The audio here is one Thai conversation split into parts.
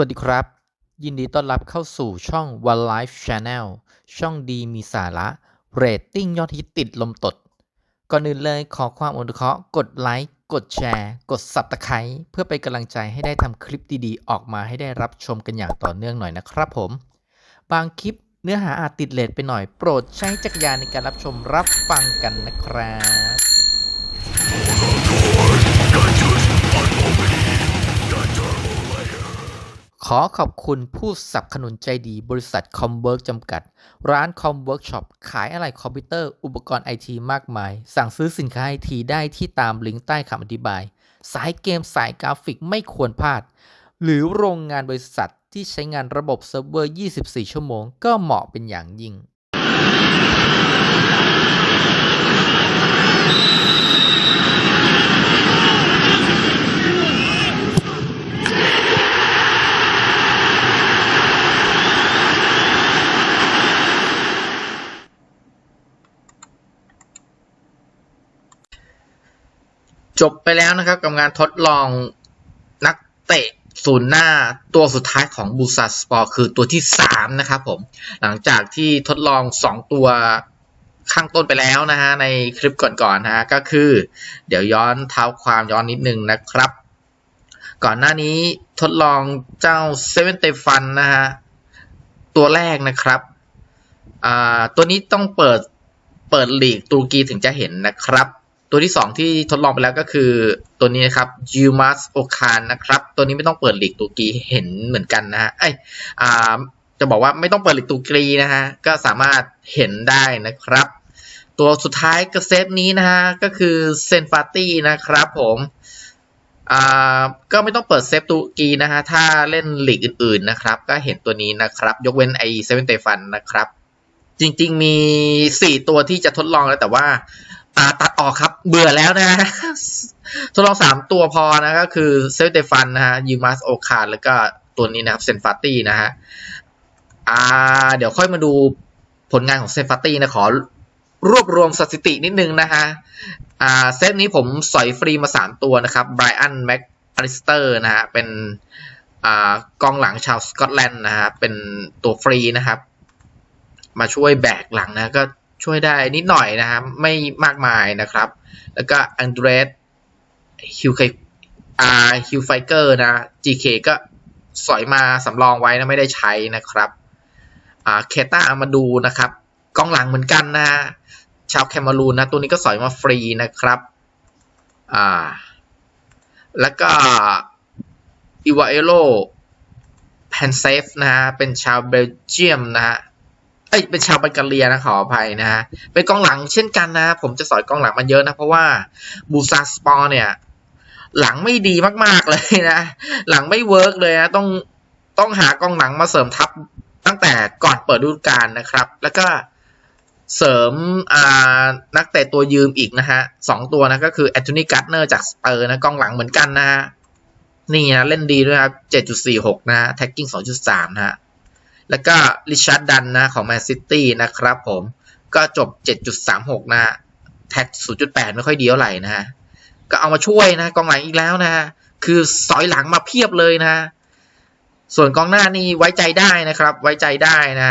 วัสดีครับ ยินดีต้อนรับเข้าสู่ช่อง One Life Channel ช่องดีมีสาระเรตติ้งยอดฮิตติดลมตด ก่อนอื่นเลยขอความอนุเคราะห์กดไลค์กดแชร์ กด Subscribe เพื่อเป็นกำลังใจให้ได้ทำคลิปดีๆ ออกมาให้ได้รับชมกันอย่างต่อเนื่องหน่อยนะครับผม บางคลิปเนื้อหาอาจติดเลทไปหน่อยโปรดใช้จักรยานในการรับชมรับฟังกันนะครับ ขอขอบคุณผู้สนับสนุนใจดีบริษัทคอมเวิร์กจำกัด ร้านคอมเวิร์กช็อปขายอะไหล่คอมพิวเตอร์อุปกรณ์ไอทีมากมาย สั่งซื้อสินค้าไอทีได้ที่ตามลิงก์ใต้คำอธิบาย สายเกมสายกราฟิกไม่ควรพลาด หรือโรงงานบริษัทที่ใช้งานระบบเซิร์ฟเวอร์ 24 ชั่วโมง ก็เหมาะเป็นอย่างยิ่ง จบไปแล้วนะครับกับงานทดลองนักเตะศูนย์หน้าตัวสุดท้ายของบูซาสปอร์คือตัวที่ 3 นะครับผม หลังจากที่ทดลอง 2 ตัวข้างต้นไปแล้วนะฮะในคลิปก่อนๆนะฮะก็คือ เดี๋ยวย้อนเท้าความย้อนนิดนึงนะครับ ก่อนหน้านี้ทดลองเจ้าเซเว่นเตฟันนะฮะตัวแรกนะครับอ่าตัวนี้ต้องเปิดเปิดหลีกตุรกีถึงจะเห็นนะครับ ตัวที่ 2 ที่ทดลองไปแล้วก็คือตัวนี้นะครับยูมัสโอคานนะครับ ตัวนี้ไม่ต้องเปิดหลีกตุรกีเห็นเหมือนกันนะฮะไออ่าจะบอกว่าไม่ต้องเปิดหลีกตุรกีนะฮะก็สามารถเห็นได้นะครับ ตัวสุดท้ายก็เซฟนี้นะฮะก็คือเซนฟาตี้นะครับผมอ่าก็ไม่ต้องเปิดเซฟตุรกีนะฮะถ้าเล่นหลีกอื่นๆนะครับ ก็เห็นตัวนี้นะครับ ยกเว้นไอเซเว่นเตฟันนะครับ จริงๆมี 4 ตัวที่จะทดลองแล้วแต่ว่า อ่าตัดออกครับ เบื่อแล้วนะฮะทดลองสามตัวพอนะก็คือเซลเตฟันนะฮะยูมัสโอคารแล้วก็ตัวนี้นะครับเซนฟาตี้นะฮะอ่าเดี๋ยวค่อยมาดูผลงานของเซนฟาตี้นะขอรวบรวมสถิตินิดนึงนะฮะอ่าเซตนี้ผมสอยฟรีมา 3 ตัวนะครับไบรอันแม็กอลิสเตอร์นะฮะเป็นอ่ากองหลังชาวสกอตแลนด์นะฮะเป็นตัวฟรีนะครับ มาช่วยแบกหลังนะก็ ช่วยได้นิดหน่อยนะครับ ไม่มากมายนะครับ แล้วก็อันเดรสฮิวไคอาฮิวไฟเกอร์นะ GK ก็สอยมาสำรองไว้นะไม่ได้ใช้นะครับอ่าเคต้าอามาดูนะครับกองหลังเหมือนกันนะชาวแคมารูนนะ ตัวนี้ก็สอยมาฟรีนะครับอ่าแล้วก็อิวาเอโลแพนเซฟนะฮะเป็นชาวเบลเจียมนะฮะ เอ้ยเป็นชาวบัลแกเรียนะขออภัยนะฮะเป็นกองหลังเช่นกันนะ ผมจะสอยกองหลังมาเยอะนะ เพราะว่าบูซาสปอร์เนี่ย หลังไม่ดีมากๆเลยนะ หลังไม่เวิร์กเลยนะต้องต้องหากองหลังมาเสริมทัพตั้งแต่ก่อนเปิดฤดูกาลนะครับ แล้วก็เสริมอ่านักเตะตัวยืมอีกนะฮะสองตัวนะก็คือแอนโทนีการ์เนอร์จากสเปอร์นะกองหลังเหมือนกันนะฮะนี่นะเล่นดีด้วยครับ 7.46 นะฮะแท็กกิ้ง 2.3 นะฮะ แล้วก็ริชาร์ดดันนะของแมนซิตี้นะครับผมก็จบ 7.36 นะแท็ก 0.8 ไม่ค่อยดีเท่าไหร่นะฮะก็เอามาช่วยนะกองหลังอีกแล้วนะคือสอยหลังมาเพียบเลยนะ ส่วนกองหน้านี่ไว้ใจได้นะครับ ไว้ใจได้นะ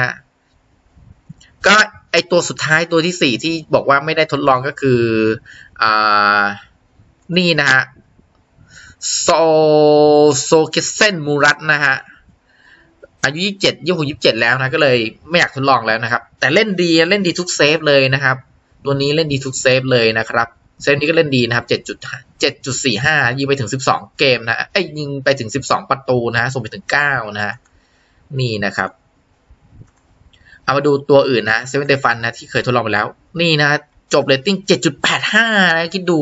ก็ไอตัวสุดท้ายตัวที่สี่ที่บอกว่าไม่ได้ทดลองก็คืออนี่นะฮะโซโซเกเซนมูรัตนะฮะ อายุยี่เจ็ดยี่หกยี่เจ็ดแล้วนะก็เลยไม่อยากทดลองแล้วนะครับ แต่เล่นดีเล่นดีทุกเซฟเลยนะครับ ตัวนี้เล่นดีทุกเซฟเลยนะครับเซฟนี้ก็เล่นดีนะครับเจ็ดจุดเจ็ดจุดสี่ห้ายิงไปถึงสิบสองเกมนะไอ้ยิงไปถึงสิบสองประตูนะส่งไปถึงเก้านะนี่นะครับ เอามาดูตัวอื่นนะเซเว่นเดฟันนะที่เคยทดลองไปแล้ว นี่นะจบเรตติ้งเจ็ดจุดแปดห้านะคิดดู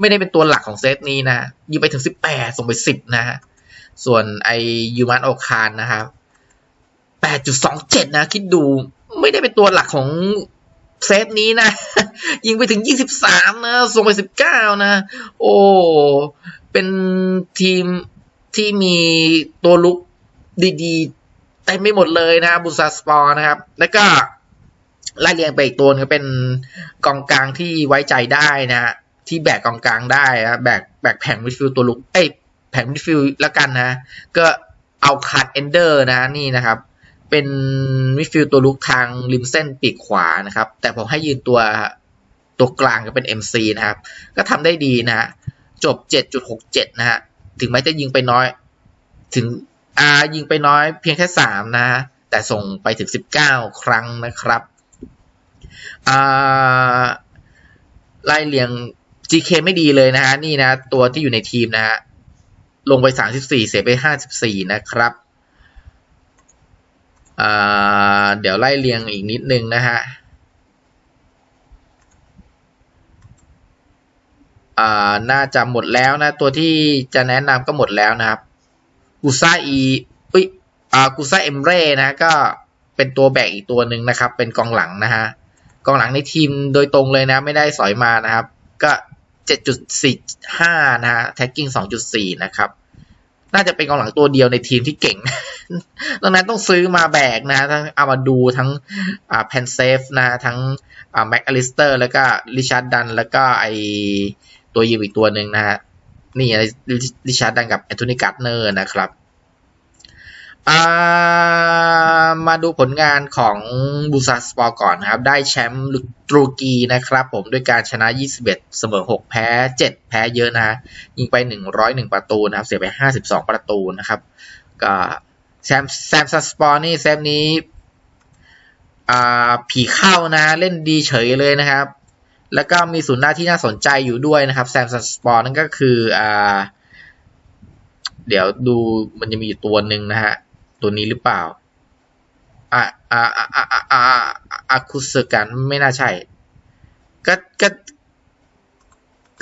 ไม่ได้เป็นตัวหลักของเซตนี้นะยิงไปถึงสิบแปดส่งไปสิบนะฮะส่วนไอยูมันโอคารนะครับ 8.27 นะ คิดดูไม่ได้เป็นตัวหลักของเซตนี้นะ ยิงไปถึง 23 นะ ส่งไป 19 นะ โอ้ เป็นทีมที่มีตัวลุกดีๆเต็มไม่หมดเลยนะบูซาสปอร์นะครับ แล้วก็ไล่เรียงไปอีกตัวนึงเป็นกองกลางที่ไว้ใจได้นะที่แบกกองกลางได้นะแบกแบกแผงมิดฟิลตัวลุกเอ้ยแผงมิดฟิลแล้วกันนะ ก็เอาคาร์ดเอนเดอร์นะนี่นะครับ เป็นมิดฟิลด์ตัวลุกทางริมเส้นปีกขวานะครับ แต่ผมให้ยืนตัวตัวกลางก็เป็น MC นะครับ ก็ทำได้ดีนะฮะจบ 7.67 นะฮะถึงแม้จะยิงไปน้อย ถึงอายิงไปน้อยเพียงแค่ 3 นะฮะแต่ส่งไปถึง 19 ครั้งนะครับอไล่เรียง GK ไม่ดีเลยนะฮะนี่นะ ตัวที่อยู่ในทีมนะฮะลงไป 34 เสียไป 54 นะครับ เดี๋ยวไล่เรียงอีกนิดนึงนะฮะอ่าน่าจะหมดแล้วนะ ตัวที่จะแนะนำก็หมดแล้วนะครับกูซ่าอีอุ้ยกูซ่าเอมเร่นะก็เป็นตัวแบกอีกตัวหนึ่งนะครับ เป็นกองหลังนะฮะกองหลังในทีมโดยตรงเลยนะ ไม่ได้สอยมานะครับ ก็ 7.45 นะฮะแท็กกิ้ง 2.4 นะครับ น่าจะเป็นกองหลังตัวเดียวในทีมที่เก่ง ดังนั้นต้องซื้อมาแบกนะทั้งอามาดูทั้งอ่าแพนเซฟนะทั้งอ่าแม็กอลิสเตอร์ แล้วก็ริชาร์ดดัน แล้วก็ไอตัวยิมอีกตัวหนึ่งนะฮะนี่ริชาร์ดดันกับแอนโทนีการ์เนอร์นะครับ อ่ามาดูผลงานของบูซาสปอร์ก่อนนะครับ ได้แชมป์ตรูกีนะครับผมด้วยการชนะ 21 เสมอ 6 แพ้ 7 แพ้เยอะนะ ยิงไป 101 ประตูนะครับ เสียไป 52 ประตูนะครับก็แซมแซมซัสปอร์นี่แซมนี้อ่าผีเข้านะเล่นดีเฉยเลยนะครับ แล้วก็มีศูนย์หน้าที่น่าสนใจอยู่ด้วยนะครับแซมซัสปอร์นั่นก็คืออ่าเดี๋ยวดูมันจะมีอยู่ตัวหนึ่งนะฮะ ตัวนี้หรือเปล่าอ่าอ่าอ่าอ่าอ่าอ่าอาคุสกันไม่น่าใช่ ก็ก็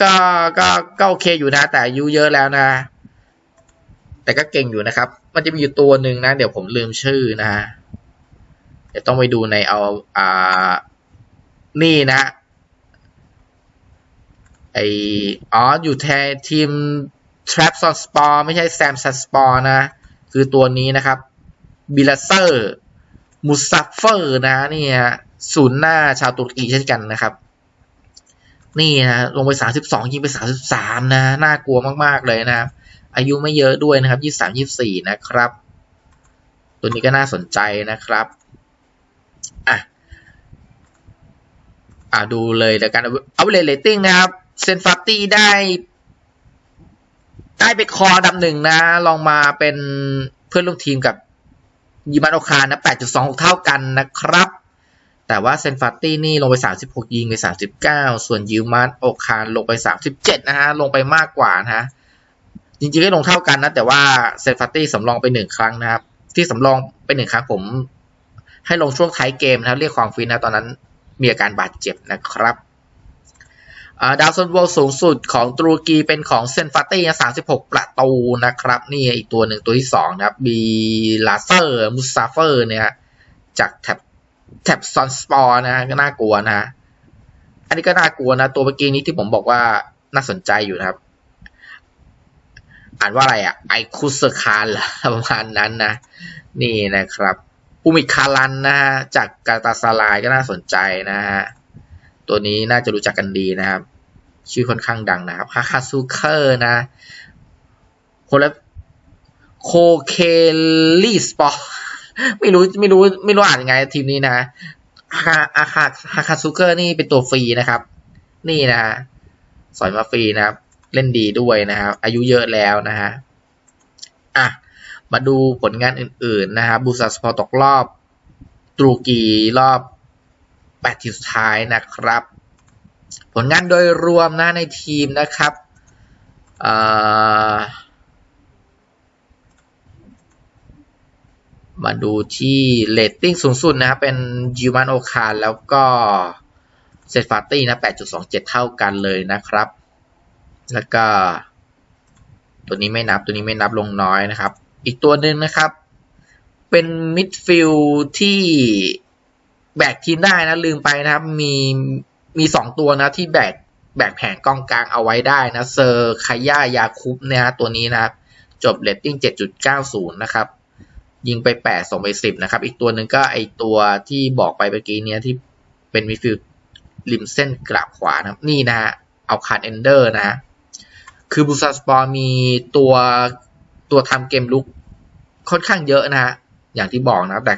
ก็ก็ก็โอเคอยู่นะ แต่อายุเยอะแล้วนะ แต่ก็เก่งอยู่นะครับ มันจะมีอยู่ตัวหนึ่งนะ เดี๋ยวผมลืมชื่อนะเดี๋ยวต้องไปดูในเอาอ่านี่นะไออ๋ออยู่แทนทีม Trap s o n Sport ไม่ใช่ Sam s u n Sport นะ คือตัวนี้นะครับบิลเซอร์มุซัฟเฟอร์นะนี่ฮะศูนย์หน้าชาวตุรกีเช่นกันนะครับ นี่นะลงไป 32 ยิงไป 33 นะ น่ากลัวมากๆเลยนะครับ อายุไม่เยอะด้วยนะครับ 23 24 นะครับ ตัวนี้ก็น่าสนใจนะครับอะอะดูเลยแล้วกันเอาเลเลตติ้งนะครับ เซนฟัตตี้ได้ ได้ไปคออันดับหนึ่งนะ ลองมาเป็นเพื่อนร่วมทีมกับยิมันโอคานะ 8.26 เท่ากันนะครับ แต่ว่าเซนฟัตตี้นี่ลงไป 36 ยิงไป 39 ส่วนยิมันโอคานลงไป 37 นะฮะ ลงไปมากกว่านะฮะ จริงๆก็ลงเท่ากันนะ แต่ว่าเซนฟัตตี้สำรองไปหนึ่งครั้งนะครับ ที่สำรองไปหนึ่งครั้งผมให้ลงช่วงท้ายเกมนะเรียกความฟินนะ ตอนนั้นมีอาการบาดเจ็บนะครับ ดาวซันโวสูงสุดของตุรกีเป็นของเซนฟาตี้สามสิบหกประตูนะครับ นี่อีกตัวหนึ่งตัวที่สองนะครับบีลาเซอร์มุซาเฟอร์เนี่ยจากแท็บแท็บซอนสปอร์นะก็น่ากลัวนะ อันนี้ก็น่ากลัวนะ ตัวเมื่อกี้นี้ที่ผมบอกว่าน่าสนใจอยู่นะครับ อ่านว่าอะไรอะไอคุสคารเหรอประมาณนั้นนะ นี่นะครับอุมิคารันนะฮะจากกาตาซาลายก็น่าสนใจนะฮะ ตัวนี้น่าจะรู้จักกันดีนะครับ ชื่อค่อนข้างดังนะครับฮาคาซูเคอร์นะคนละโคเคลีสปอร์ไม่รู้ไม่รู้ไม่รู้อ่านยังไงทีมนี้นะฮาอาคาฮาคาซูเคอร์นี่เป็นตัวฟรีนะครับ นี่นะสอยมาฟรีนะครับ เล่นดีด้วยนะครับ อายุเยอะแล้วนะฮะอะมาดูผลงานอื่น ๆ นะครับบูซาสปอร์ตกรอบตรูกีรอบ 8 ทีมสุดท้ายนะครับ ผลงานโดยรวมนะในทีมนะครับมาดูที่เลตติ้งสูงสุดนะครับเป็นยูมานโอคารแล้วก็เซตฟาตี้นะ 8.27 เท่ากันเลยนะครับ แล้วก็ ตัวนี้ไม่นับตัวนี้ไม่นับลงน้อยนะครับ อีกตัวหนึ่งนะครับ เป็นมิดฟิลที่ แบกทีมได้นะลืมไปนะครับ มีมีสองตัวนะที่แบกแบกแผงกองกลางเอาไว้ได้นะเซอร์คาย่ายาคุปเนี่ยตัวนี้นะครับ จบเรตติ้ง 7.90 นะครับ ยิงไป 8 ส่งไป 10 นะครับ อีกตัวหนึ่งก็ไอตัวที่บอกไปเมื่อกี้เนี้ยที่เป็นมิฟิลริมเส้นกลับขวานะนี่นะฮะเอาคาร์เอนเดอร์นะ คือบูซาสปอร์มีตัวตัวทำเกมลุกค่อนข้างเยอะนะฮะอย่างที่บอกนะครับแต่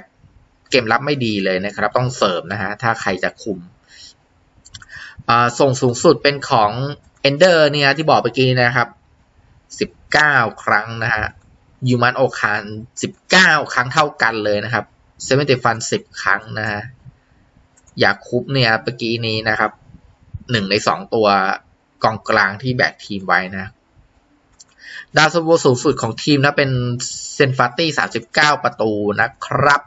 เกมรับไม่ดีเลยนะครับ ต้องเสริมนะฮะ ถ้าใครจะคุม ส่งสูงสุดเป็นของ Ender เนี่ยที่บอกเมื่อกี้นะครับ 19 ครั้งนะฮะยูมันโอคาน19 ครั้งเท่ากันเลยนะครับเซเว่นเตฟัน10 ครั้งนะฮะอยากคุปเนี่ยเมื่อกี้นี้นะครับหนึ่งในสองตัวกองกลางที่แบกทีมไว้นะ ดาวซันโวสูงสุดของทีมนะเป็นเซนฟาตี้39 ประตูนะครับ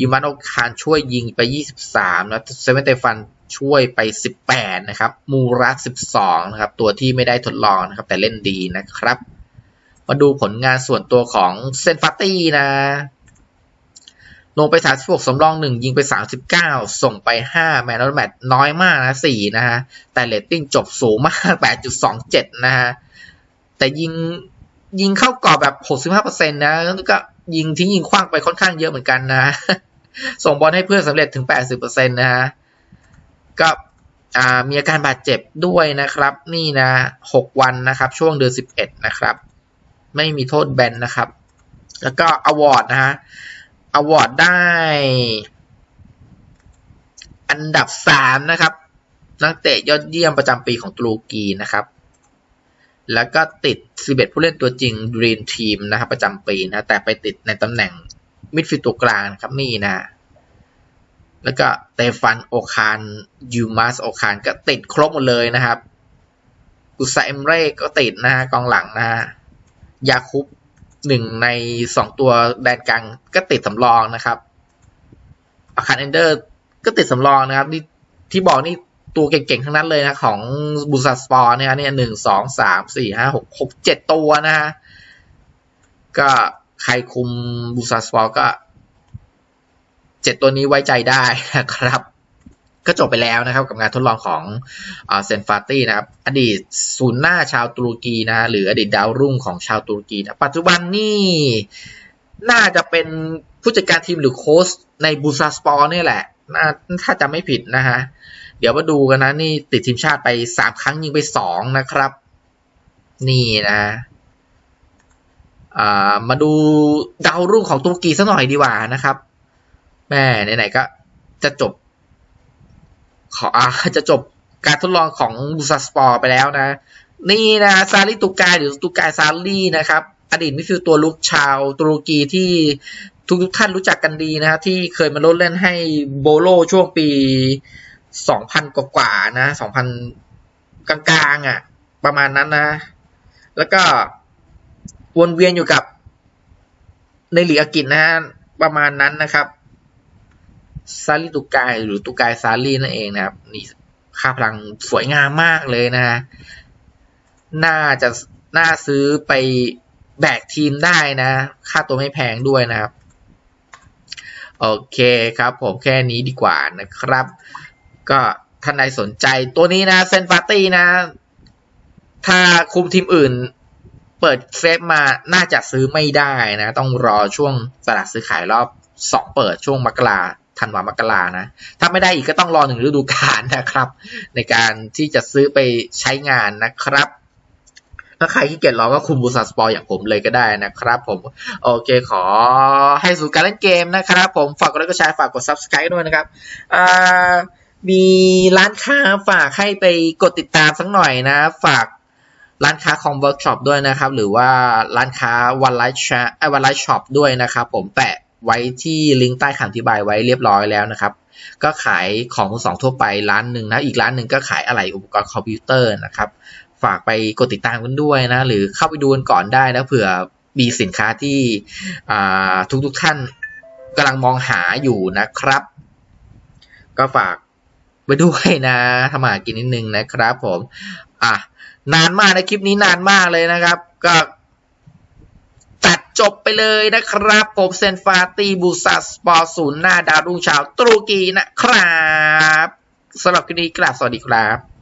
ยูมันโอคานช่วยยิงไป 23แล้วเซเว่นเตฟันช่วยไป 18 นะครับ มูรัส12 นะครับ ตัวที่ไม่ได้ทดลองนะครับ แต่เล่นดีนะครับ มาดูผลงานส่วนตัวของเซนฟาตี้นะ ลงไป 36สำรอง 1 ยิงไป 39 ส่งไป 5 แมนนอตแมตน้อยมากนะ 4 นะฮะ แต่เรตติ้งจบสูงมาก 8.27 นะฮะ แต่ยิงยิงเข้ากรอบแบบ 65%นะ แล้วก็ยิงทิ้งยิงคว้างไปค่อนข้างเยอะเหมือนกันนะ ส่งบอลให้เพื่อนสำเร็จถึง 80%นะฮะก็มีอาการบาดเจ็บด้วยนะครับ นี่นะ 6 วันนะครับ ช่วงเดือน 11 นะครับ ไม่มีโทษแบนนะครับ แล้วก็อวอร์ดนะฮะอวอร์ดได้ อันดับ 3 นะครับ นักเตะยอดเยี่ยมประจำปีของตุรกีนะครับ แล้วก็ติด 11 ผู้เล่นตัวจริง Dream Team นะครับ ประจำปีนะ แต่ไปติดในตำแหน่ง มิดฟิลด์ตัวกลางครับนี่นะแล้วก็เตฟันโอคานยูมาสโอคานก็ติดครบหมดเลยนะครับอุซาเอมเร่ก็ติดนะฮะกองหลังนะฮะยาคุปหนึ่งในสองตัวแดนกลางก็ติดสำรองนะครับอาคารเอนเดอร์ก็ติดสำรองนะครับนี่ที่บอกนี่ตัวเก่งๆ ทั้งนั้นเลยนะ ของบูซาสปอร์เนี่ยเนี่ยหนึ่งสองสามสี่ห้าหกหกเจ็ดตัวนะฮะก็ ใครคุมบูซาสปอร์ก็เจ็ดตัวนี้ไว้ใจได้นะครับ ก็จบไปแล้วนะครับ กับงานทดลองของเซนฟาตี้นะครับ อดีตศูนย์หน้าชาวตุรกีนะหรืออดีตดาวรุ่งของชาวตุรกีนะปัจจุบันนี่น่าจะเป็นผู้จัดการทีมหรือโค้ชในบูซาสปอร์นี่แหละน่าถ้าจะไม่ผิดนะฮะ เดี๋ยวมาดูกันนะ นี่ติดทีมชาติไปสามครั้งยิงไปสองนะครับ นี่นะ มาดูดาวรุ่งของตุรกีสักหน่อยดีกว่านะครับแม่ไหนๆก็จะจบ ขออาจะจบการทดลองของบูซาสปอร์ไปแล้วนะ นี่นะซาลิตุกายหรือตุกายซาลีนะครับ อดีตมิดฟิลด์ตัวลุกชาวตุรกีที่ทุกท่านรู้จักกันดีนะที่เคยมาลดเล่นให้โบโลช่วงปี 2,000 กว่าๆนะ 2,000 กลางๆอะ ประมาณนั้นนะ แล้วก็ วนเวียนอยู่กับในหลีกอังกฤษนะประมาณนั้นนะครับซาลีตุกายหรือตุกายซาลีนั่นเองนะครับนี่ค่าพลังสวยงามมากเลยนะฮะน่าจะน่าซื้อไปแบกทีมได้นะ ค่าตัวไม่แพงด้วยนะครับ โอเคครับ ผมแค่นี้ดีกว่านะครับ ก็ท่านใดสนใจตัวนี้นะเซนฟาตี้นะ ถ้าคุมทีมอื่น เปิดเซฟมาน่าจะซื้อไม่ได้นะ ต้องรอช่วงตลาดซื้อขายรอบสองเปิดช่วงมกราธันวามกรานะ ถ้าไม่ได้อีกก็ต้องรอหนึ่งฤดูกาลนะครับ ในการที่จะซื้อไปใช้งานนะครับ ถ้าใครที่เกียจรอก็คุมบูซาสปอร์อย่างผมเลยก็ได้นะครับ ผม โอเคขอให้สู่การเล่นเกมนะครับ ผมฝากกดไลค์กดแชร์ฝากกด subscribe ด้วยนะครับอ่ามีร้านค้าฝากให้ไปกดติดตามสักหน่อยนะ ฝาก ร้านค้าของเวิร์กช็อปด้วยนะครับ หรือว่าร้านค้าวันไลท์ชไอวันไลท์ช็อปด้วยนะครับ ผมแปะไว้ที่ลิงก์ใต้คำอธิบายไว้เรียบร้อยแล้วนะครับ ก็ขายของมือสองทั่วไปร้านหนึ่งนะอีกร้านหนึ่งก็ขายอะไหล่อุปกรณ์คอมพิวเตอร์นะครับ ฝากไปกดติดตามกันด้วยนะ หรือเข้าไปดูกันก่อนได้นะเผื่อมีสินค้าที่ทุกทุกๆท่านกำลังมองหาอยู่นะครับ ก็ฝากไปด้วยนะทำมาหากินนิดนึงนะครับผม อะ นานมากนะคลิปนี้นานมากเลยนะครับ ก็ตัดจบไปเลยนะครับ ผมเซนฟาตีบูซาสปอร์ศูนย์หน้าดาวรุ่งชาวตุรกีนะครับสำหรับคลิปนี้กราบสวัสดีครับ